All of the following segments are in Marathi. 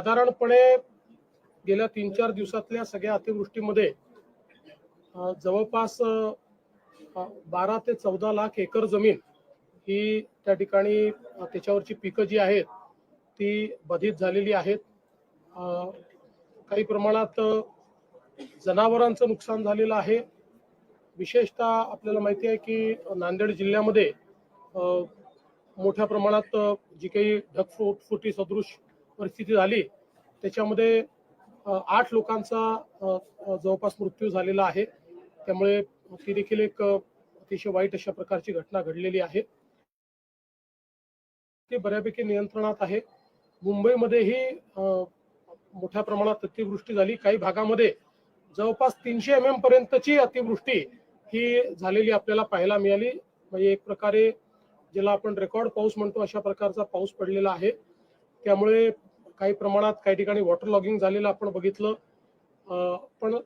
साधारणपणे गेल्या तीन चार दिवसातल्या सगळ्या अतिवृष्टीमध्ये जवळपास बारा ते चौदा लाख एकर जमीन ही त्या ठिकाणी त्याच्यावरची पिकं जी आहेत ती बाधित झालेली आहेत. काही प्रमाणात जनावरांचं नुकसान झालेलं आहे. विशेषतः आपल्याला माहिती आहे की नांदेड जिल्ह्यामध्ये मोठ्या प्रमाणात जी काही ढगफुट फुटी सदृश परिस्थिती झाली त्याच्यामध्ये आठ लोकांचा जवळपास मृत्यू झालेला आहे. त्यामुळे ती देखील एक अतिशय वाईट अशा प्रकारची घटना घडलेली आहे. ती बऱ्यापैकी नियंत्रणात आहे. मुंबईमध्येही मोठ्या प्रमाणात अतिवृष्टी झाली. काही भागामध्ये जवळपास तीनशे एम एम पर्यंतची अतिवृष्टी ही झालेली आपल्याला पाहायला मिळाली. म्हणजे एक प्रकारे ज्याला आपण रेकॉर्ड पाऊस म्हणतो अशा प्रकारचा पाऊस पडलेला आहे. त्यामुळे काही प्रमाणात काही ठिकाणी वॉटर लॉगिंग झालेलं आपण बघितलं. पण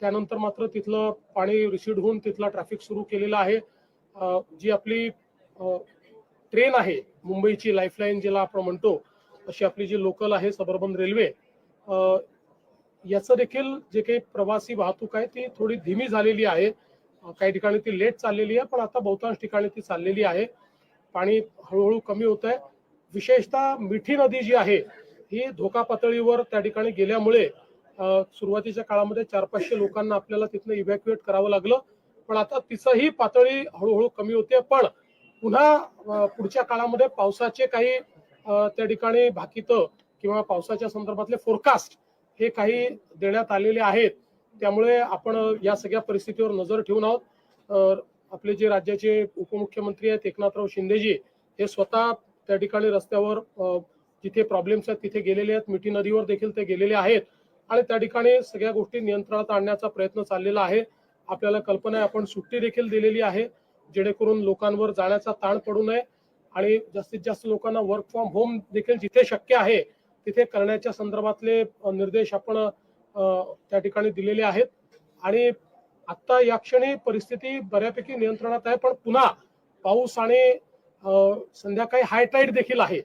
त्यानंतर मात्र तिथलं पाणी रिसीड होऊन तिथला ट्रॅफिक सुरू केलेला आहे. जी आपली ट्रेन आहे मुंबईची लाईफलाईन ज्याला आपण म्हणतो अशी आपली जी लोकल आहे सबर्बन रेल्वे याचं देखील जे काही प्रवासी वाहतूक आहे ती थोडी धीमी झालेली आहे. काही ठिकाणी ती लेट चाललेली आहे पण आता बहुतांश ठिकाणी ती चाललेली आहे. पाणी हळूहळू कमी होत आहे विशेषतः मिठी नदी जी आहे ही धोका पातळीवर त्या ठिकाणी गेल्यामुळे सुरुवातीच्या काळामध्ये चार पाचशे लोकांना आपल्याला तिथनं इव्हॅक्युएट करावं लागलं. पण आता तिचंही पातळी हळूहळू कमी होते. पण पुन्हा पुढच्या काळामध्ये पावसाचे काही त्या ठिकाणी भाकित किंवा पावसाच्या संदर्भातले फोरकास्ट हे काही देण्यात आलेले आहेत. त्यामुळे आपण या सगळ्या परिस्थितीवर नजर ठेवून आहोत. आपले जे राज्याचे उपमुख्यमंत्री आहेत एकनाथराव शिंदेजी हे स्वतः त्या ठिकाणी रस्त्यावर जिथे प्रॉब्लेम्स आहेत तिथे गेलेले आहेत. मिठी नदीवर देखील ते गेलेले आहेत. आणि त्या ठिकाणी सगळ्या गोष्टी नियंत्रणात आणण्याचा प्रयत्न चाललेला आहे. आपल्याला कल्पना आहे आपण सुट्टी देखील दिलेली आहे. जेणेकरून लोकांवर जाण्याचा ताण पडू नये. आणि जास्तीत जास्त लोकांना वर्क फ्रॉम होम देखील जिथे शक्य आहे तिथे करण्याच्या संदर्भातले निर्देश आपण त्या ठिकाणी दिलेले आहेत. आणि आता या क्षणी परिस्थिती बऱ्यापैकी नियंत्रणात आहे. पण पुन्हा पाऊस आणि संध्याकाळी हायटाईड देखील आहे.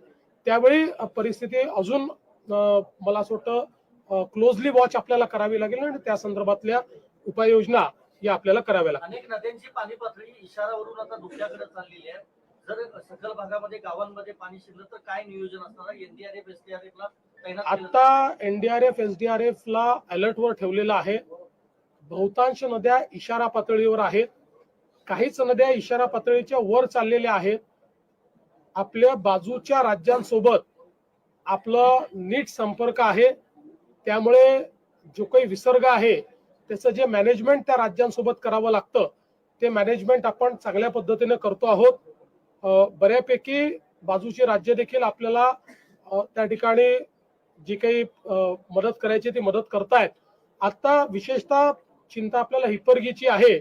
त्यावेळी परिस्थिती अजून मला असं वाटतं क्लोजली वॉच आपल्याला करावी लागेल आणि त्या संदर्भातल्या उपाययोजना या आपल्याला कराव्या लागतील. अनेक नद्यांची पाणी पातळी इशारावरून आता धोक्याकडे चाललेली आहे. जर सखल भागामध्ये गावांमध्ये पाणी शिरलं तर काय नियोजन असणार एनडीआरएफ एसडीआरएफ ला? आता एनडीआरएफ एसडीआरएफ ला अलर्टवर ठेवलेलं आहे. बहुतांश नद्या इशारा पातळीवर आहेत. काहीच नद्या इशारा पातळीच्या वर चाललेल्या आहेत. आपल्या बाजूच्या राज्यांसोबत आपलं नीट संपर्क आहे. त्यामुळे जो काही विसर्ग आहे त्याचं जे मॅनेजमेंट त्या राज्यांसोबत करावं लागतं ते मॅनेजमेंट आपण चांगल्या पद्धतीने करतो आहोत. बऱ्यापैकी बाजूची राज्य देखील आपल्याला त्या ठिकाणी जी काही मदत करायची ती मदत करतायत. आता विशेषतः चिंता आपल्याला हिप्परगीची आहे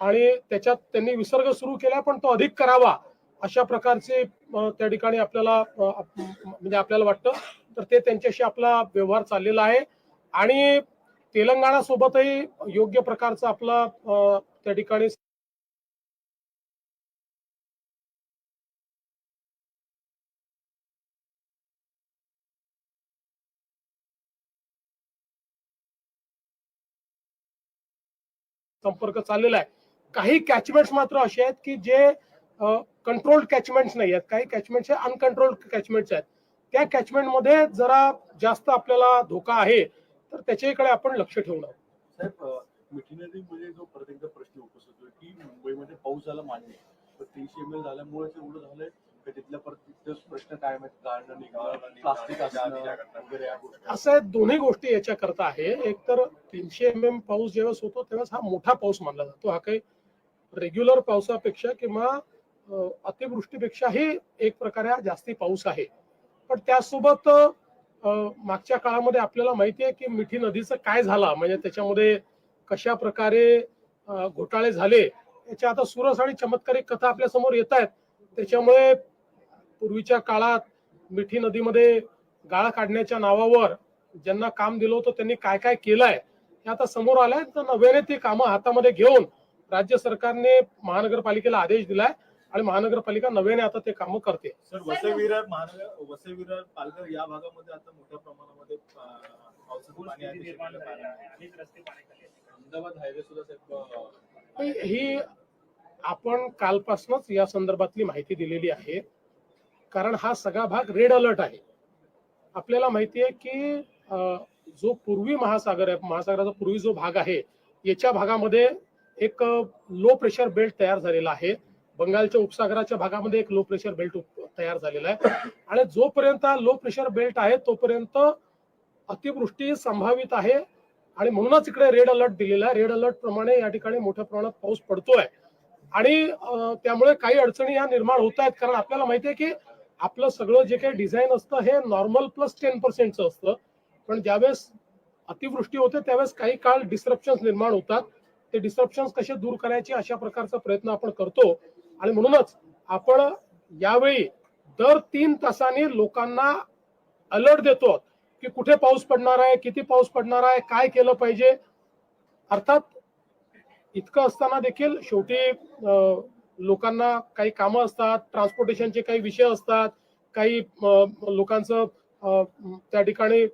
आणि त्याच्यात त्यांनी विसर्ग सुरू केला पण तो अधिक करावा. अशा प्रकारचे त्या ठिकाणी आपल्याला म्हणजे आपल्याला वाटतं. तर ते त्यांच्याशी आपला व्यवहार चाललेला आहे. आणि तेलंगणा सोबतही योग्य प्रकारचा आपला त्या ठिकाणी संपर्क चाललेला आहे. काही कॅचमेंट्स मात्र असे आहेत की जे कंट्रोल्ड कॅचमेंट्स नाही आहेत. काही कॅचमेंट्स हे अनकंट्रोल्ड कॅचमेंट्स आहेत. त्या कॅचमेंटमध्ये जरा जास्त आपल्याला धोका आहे तर त्याच्याकडे आपण लक्ष ठेवून आहोत साहेब अ, मिठी नदीमध्ये जो प्रत्येकदा प्रश्न उपस्थित होतो की मुंबईमध्ये पाऊस झाला मान्य पण तीनशे एम एल झाल्यामुळे एवढं झालंय का तिथल्या परत प्रश्न काय प्लास्टिक असणं. वगैरे असं आहे, दोन्ही गोष्टी याच्या करता आहे. एक तर तीनशे एम एम पाऊस जेव्हा होतो तेव्हा हा मोठा पाऊस मानला जातो. हा काही रेग्युलर पावसापेक्षा किंवा अतिवृष्टीपेक्षाही एक प्रकारे हा जास्ती पाऊस आहे. पण त्यासोबत मागच्या काळामध्ये आपल्याला माहिती आहे की मिठी नदीचं काय झालं? म्हणजे त्याच्यामध्ये कशा प्रकारे घोटाळे झाले? याच्या आता सुरस आणि चमत्कारिक कथा आपल्यासमोर येत आहेत. त्याच्यामुळे पूर्वीच्या काळात मिठी नदीमध्ये गाळ काढण्याच्या नावावर ज्यांना काम दिलं होतं त्यांनी काय काय केलंय हे आता समोर आलंय. तर नव्याने ती कामं हातामध्ये घेऊन राज्य सरकारने महानगरपालिकेला आदेश दिलाय. आणि महानगरपालिका नव्याने आता ते कामं करते. सर वसई विरार महानगर वसई विरार पालघर या भागामध्ये आता मोठ्या प्रमाणामध्ये पावसाचं पाणी आहे. अहमदाबाद हायवे सुद्धा साहेब अं, ही आपण कालपासूनच या संदर्भातली माहिती दिलेली आहे. कारण हा सगळा भाग रेड अलर्ट आहे. आपल्याला माहिती आहे की अं, जो पूर्वी महासागर आहे महासागराचा पूर्वी जो भाग आहे याच्या भागामध्ये एक लो प्रेशर बेल्ट तयार झालेला आहे. बंगालच्या उपसागराच्या भागामध्ये एक लो प्रेशर बेल्ट तयार झालेला आहे. आणि जोपर्यंत लो प्रेशर बेल्ट आहे तोपर्यंत अतिवृष्टी संभावित आहे. आणि म्हणूनच इकडे रेड अलर्ट दिलेला आहे. रेड अलर्ट प्रमाणे या ठिकाणी मोठ्या प्रमाणात पाऊस पडतोय. आणि त्यामुळे काही अडचणी या निर्माण होत आहेत. कारण आपल्याला माहिती आहे की आपलं सगळं जे काही डिझाईन असतं हे नॉर्मल प्लस टेन पर्सेंटचं असतं. पण ज्यावेळेस अतिवृष्टी होते त्यावेळेस काही काळ डिस्ट्रप्शन निर्माण होतात. ते डिस्ट्रप्शन कसे दूर करायचे अशा प्रकारचा प्रयत्न आपण करतो. आणि म्हणूनच आपण यावेळी दर तीन तासांनी लोकांना अलर्ट देतो की कुठे पाऊस पडणार आहे किती पाऊस पडणार आहे काय केलं पाहिजे. अर्थात इतकं असताना देखील शेवटी अं, लोकांना काही कामं असतात ट्रान्सपोर्टेशनचे काही विषय असतात काही लोकांचं अं, त्या ठिकाणी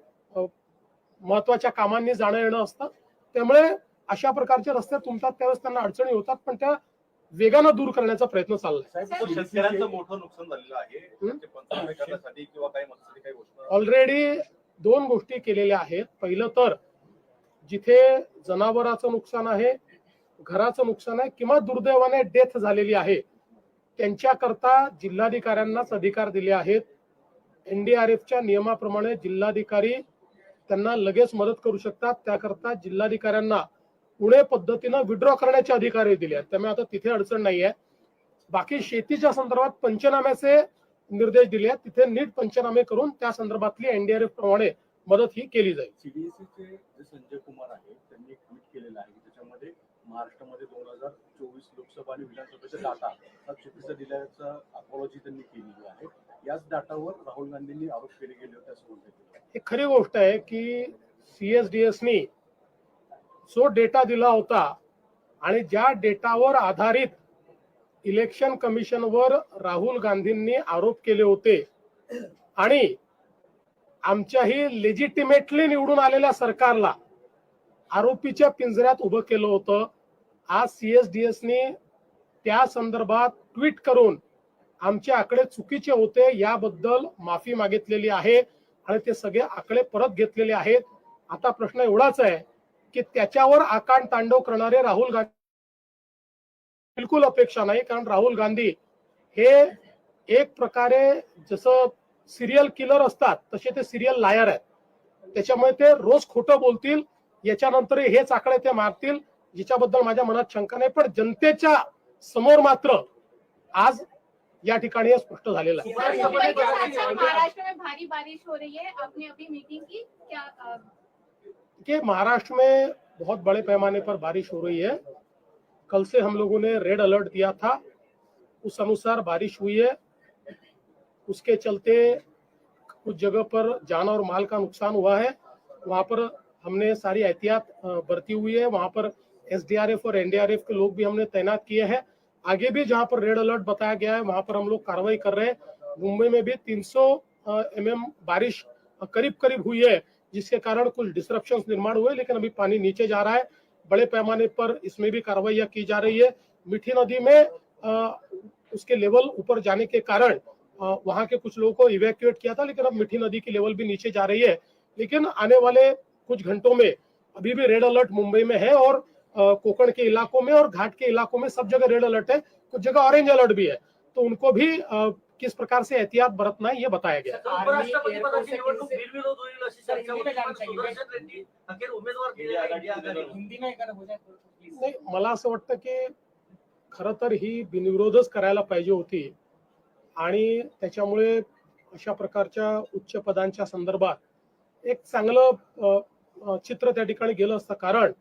महत्त्वाच्या कामांनी जाणं येणं असतं. त्यामुळे अशा प्रकारचे रस्ते तुमतात त्यावेळेस त्यांना अडचणी होतात पण त्या वेगानं दूर करण्याचा प्रयत्न चाललाय. शेतकऱ्यांचं मोठं नुकसान झालेलं आहे. किंवा काही ऑलरेडी दोन गोष्टी केलेल्या आहेत. पहिलं तर जिथे जनावराचं नुकसान आहे घराचं नुकसान आहे किंवा दुर्दैवाने डेथ झालेली आहे त्यांच्याकरता जिल्हाधिकाऱ्यांनाच अधिकार दिले आहेत. एनडीआरएफच्या नियमाप्रमाणे जिल्हाधिकारी त्यांना लगेच मदत करू शकतात. त्याकरता जिल्हाधिकाऱ्यांना पुणे पद्धतीनं विड्रॉ करण्याचे अधिकार दिले आहेत त्यामुळे आता तिथे अडचण नाही आहे बाकी शेतीच्या संदर्भात पंचनाम्याचे निर्देश दिले आहेत तिथे नीट पंचनामे करून त्या संदर्भातली एनडीआरएफ प्रमाणे मदत ही केली जाईल. सीडीएसचे जे संजय कुमार आहे त्यांनी ट्विट केलेलं आहे त्याच्यामध्ये महाराष्ट्रामध्ये दोन हजार चोवीस लोकसभा आणि विधानसभेचा डाटा हा चुकीचा दिल्याचा अपॉलॉजी त्यांनी केलेली आहे. याच डाटावर राहुल गांधींनी आरोप केले गेले होते असं म्हणतात. ही खरी गोष्ट आहे की सीएसडीएसनी जो डेटा दिला होता आणि ज्या डेटावर आधारित इलेक्शन कमिशनवर राहुल गांधींनी आरोप केले होते आणि आमच्याही लेजिटिमेटली निवडून आलेल्या सरकारला आरोपीच्या पिंजऱ्यात उभं केलं होतं. आज सीएसडीएसनी त्या संदर्भात ट्विट करून आमचे आकडे चुकीचे होते याबद्दल माफी मागितलेली आहे आणि ते सगळे आकडे परत घेतलेले आहेत. आता प्रश्न एवढाच आहे की त्याच्यावर आकांड तांडव करणारे राहुल गांधी. बिलकुल अपेक्षा नाही कारण राहुल गांधी हे एक प्रकारे जसं सिरियल किलर असतात तसे ते सिरियल लायर आहेत. त्याच्यामुळे ते रोज खोटं बोलतील याच्यानंतर हेच आकडे ते मारतील जिच्याबद्दल माझ्या मनात शंका नाही पण जनतेच्या समोर मात्र आज या ठिकाणी हे स्पष्ट झालेलं आहे. सर, महाराष्ट्र में बहुत बड़े पैमाने पर बारिश हो रही है। कल से हम लोगों ने रेड अलर्ट दिया था। उस अनुसार बारिश हुई है। उसके चलते कुछ जगह पर जान और माल का नुकसान हुआ है। वहाँ पर हमने सारी एहतियात बरती हुई है। वहाँ पर एसडीआरएफ और एनडीआरएफ के लोग भी हमने तैनात किए हैं। आगे भी जहाँ पर रेड अलर्ट बताया गया है वहाँ पर हम लोग कार्रवाई कर रहे हैं। मुंबई में भी 300 एमएम बारिश करीब करीब हुई है। जिसके कारण कुछ डिस्ट्रप्शन निर्माण हुए लेकिन अभी पानी नीचे जा रहा है। बड़े पैमाने पर इसमें भी कार्रवाइयाँ की जा रही है। मीठी नदी में अ, उसके लेवल ऊपर जाने के कारण अ, वहाँ के कुछ लोगों को इवैक्यूएट किया था लेकिन अब मीठी नदी की लेवल भी नीचे जा रही है। लेकिन आने वाले कुछ घंटों में अभी भी रेड अलर्ट मुंबई में है और कोकण के इलाकों में और घाट के इलाकों में सब जगह रेड अलर्ट है। कुछ जगह ऑरेंज अलर्ट भी है। तो उनको भी किस प्रकार से एहतियात बरतना है ये बताया गया है। हो मला असं वाटतं की खरं तर ही बिनविरोधच करायला पाहिजे होती. आणि त्याच्यामुळे अशा प्रकारच्या उच्च पदांच्या संदर्भात एक चांगलं चित्र त्या ठिकाणी गेलं असतं. कारण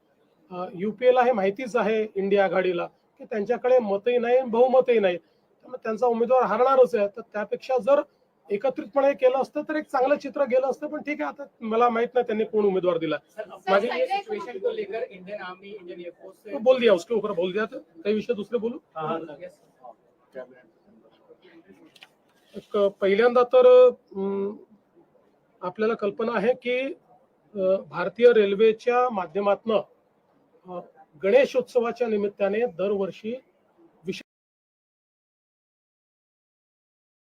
युपीएला हे माहितीच आहे इंडिया आघाडीला की त्यांच्याकडे मतही नाही बहुमतही नाही. त्यामुळे त्यांचा उमेदवार हारणारच आहे. तर त्यापेक्षा जर एकत्रितपणे केलं असतं तर एक चांगलं चित्र गेलं असतं. पण ठीक आहे आता मला माहीत नाही त्यांनी कोण उमेदवार दिला. सर सर, माजी ये संजय सिचुएशन को लेकर Indian army Indian air force से तो बोल दिया उसके ऊपर बोल दिया तो. कई विषय दूसरे बोलू? एक पहिल्यांदा तर अं, आपल्याला कल्पना आहे की भारतीय रेल्वेच्या माध्यमातनं अं, गणेश उत्सवाच्या निमित्ताने दरवर्षी